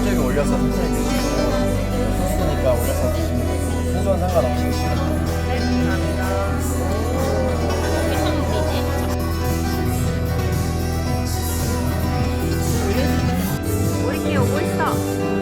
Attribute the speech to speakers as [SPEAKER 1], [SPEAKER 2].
[SPEAKER 1] 갑자기 올려서 천천히 드시고 했으니까 올려서 드시는 거예요. 상관없이 드시는 거예요.
[SPEAKER 2] 우리 귀여워 있어.